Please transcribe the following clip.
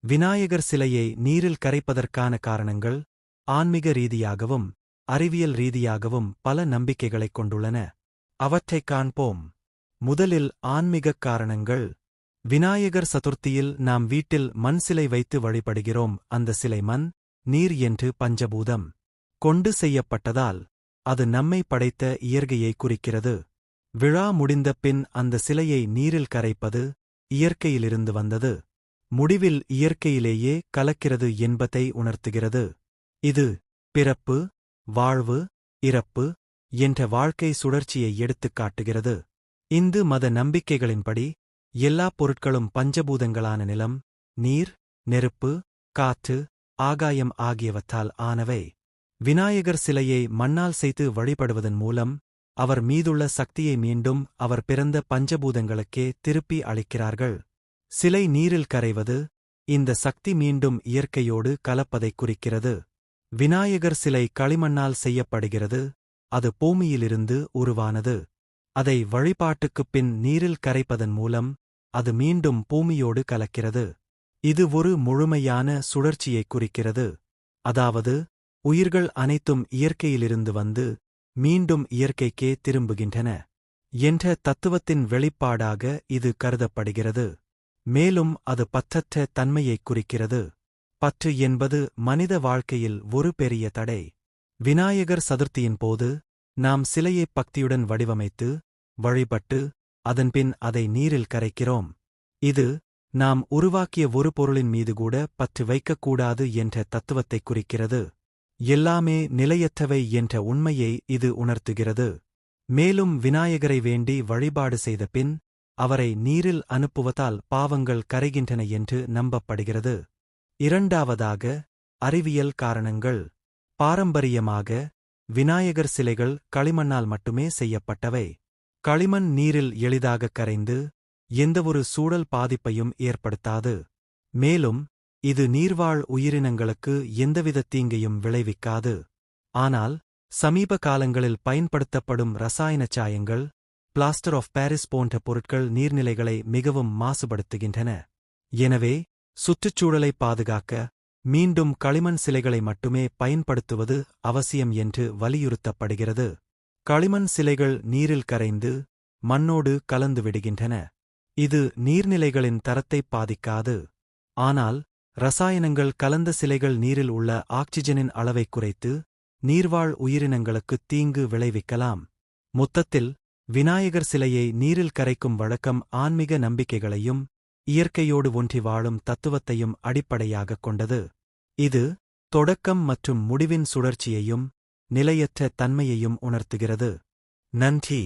விநாயகர் சிலையை நீரில் கரைப்பதற்கான காரணங்கள் ஆன்மீக ரீதியாகவும் அறிவியல் ரீதியாகவும் பல நம்பிக்கைகளைக் கொண்டுள்ளன. அவற்றைக் காண்போம். முதலில் ஆன்மீகக் காரணங்கள். விநாயகர் சதுர்த்தியில் நாம் வீட்டில் மண் சிலை வைத்து வழிபடுகிறோம். அந்த சிலை மண் நீர் என்று பஞ்சபூதம் கொண்டு செய்யப்பட்டதால் அது நம்மை படைத்த இயற்கையை குறிக்கிறது. விழா முடிந்த பின் அந்த சிலையை நீரில் கரைப்பது இயற்கையிலிருந்து வந்தது. முடிவில் இயற்கையிலேயே கலக்கிறது என்பதை உணர்த்துகிறது. இது பிறப்பு வாழ்வு இறப்பு என்ற வாழ்க்கை சுழற்சியை எடுத்துக் காட்டுகிறது. இந்து மத நம்பிக்கைகளின்படி எல்லாப் பொருட்களும் பஞ்சபூதங்களான நிலம் நீர் நெருப்பு காற்று ஆகாயம் ஆகியவற்றால் ஆனவை. விநாயகர் சிலையை மண்ணால் செய்து வழிபடுவதன் மூலம் அவர் மீதுள்ள சக்தியை மீண்டும் அவர் பிறந்த பஞ்சபூதங்களுக்கே திருப்பி அளிக்கிறார்கள். சிலை நீரில் கரைவது இந்த சக்தி மீண்டும் இயற்கையோடு கலப்பதைக் குறிக்கிறது. விநாயகர் சிலை களிமண்ணால் செய்யப்படுகிறது. அது பூமியிலிருந்து உருவானது. அதை வழிபாட்டுக்குப் பின் நீரில் கரைப்பதன் மூலம் அது மீண்டும் பூமியோடு கலக்கிறது. இது ஒரு முழுமையான சுழற்சியைக் குறிக்கிறது. அதாவது உயிர்கள் அனைத்தும் இயற்கையிலிருந்து வந்து மீண்டும் இயற்கைக்கே திரும்புகின்றன. என்ற தத்துவத்தின் வெளிப்பாடாக இது கருதப்படுகிறது. மேலும் அது பற்றற்ற தன்மையைக் குறிக்கிறது. பற்று என்பது மனித வாழ்க்கையில் ஒரு பெரிய தடை. விநாயகர் சதுர்த்தியின் போது நாம் சிலையை பக்தியுடன் வடிவமைத்து வழிபட்டு அதன்பின் அதை நீரில் கரைக்கிறோம். இது நாம் உருவாக்கிய ஒரு பொருளின் மீது கூட பற்று வைக்கக்கூடாது என்ற தத்துவத்தைக் குறிக்கிறது. எல்லாமே நிலையற்றவை என்ற உண்மையை இது உணர்த்துகிறது. மேலும் விநாயகரை வேண்டி வழிபாடு செய்த பின் அவரை நீரில் அனுப்புவதால் பாவங்கள் கரைகின்றன என்று நம்பப்படுகிறது. இரண்டாவதாக அறிவியல் காரணங்கள். பாரம்பரியமாக விநாயகர் சிலைகள் களிமண்ணால் மட்டுமே செய்யப்பட்டவை. களிமண் நீரில் எளிதாக கரைந்து எந்தவொரு சூழல் பாதிப்பையும் ஏற்படுத்தாது. மேலும் இது நீர்வாழ் உயிரினங்களுக்கு எந்தவித தீங்கையும் விளைவிக்காது. ஆனால் சமீப காலங்களில் பயன்படுத்தப்படும் ரசாயன சாயங்கள் பிளாஸ்டர் ஆஃப் பாரிஸ் போன்ற பொருட்கள் நீர்நிலைகளை மிகவும் மாசுபடுத்துகின்றன. எனவே சுற்றுச்சூழலை பாதுகாக்க மீண்டும் களிமண் சிலைகளை மட்டுமே பயன்படுத்துவது அவசியம் என்று வலியுறுத்தப்படுகிறது. களிமண் சிலைகள் நீரில் கரைந்து மண்ணோடு கலந்து விடுகின்றன. இது நீர்நிலைகளின் தரத்தைப் பாதிக்காது. ஆனால் ரசாயனங்கள் கலந்த சிலைகள் நீரில் உள்ள ஆக்சிஜனின் அளவைக் குறைத்து நீர்வாழ் உயிரினங்களுக்குத் தீங்கு விளைவிக்கலாம். மொத்தத்தில் விநாயகர் சிலையை நீரில் கரைக்கும் வழக்கம் ஆன்மீக நம்பிக்கைகளையும் இயற்கையோடு ஒன்றி வாழும் தத்துவத்தையும் அடிப்படையாகக் கொண்டது. இது தொடக்கம் மற்றும் முடிவின் சுழற்சியையும் நிலையற்ற தன்மையையும் உணர்த்துகிறது. நன்றி!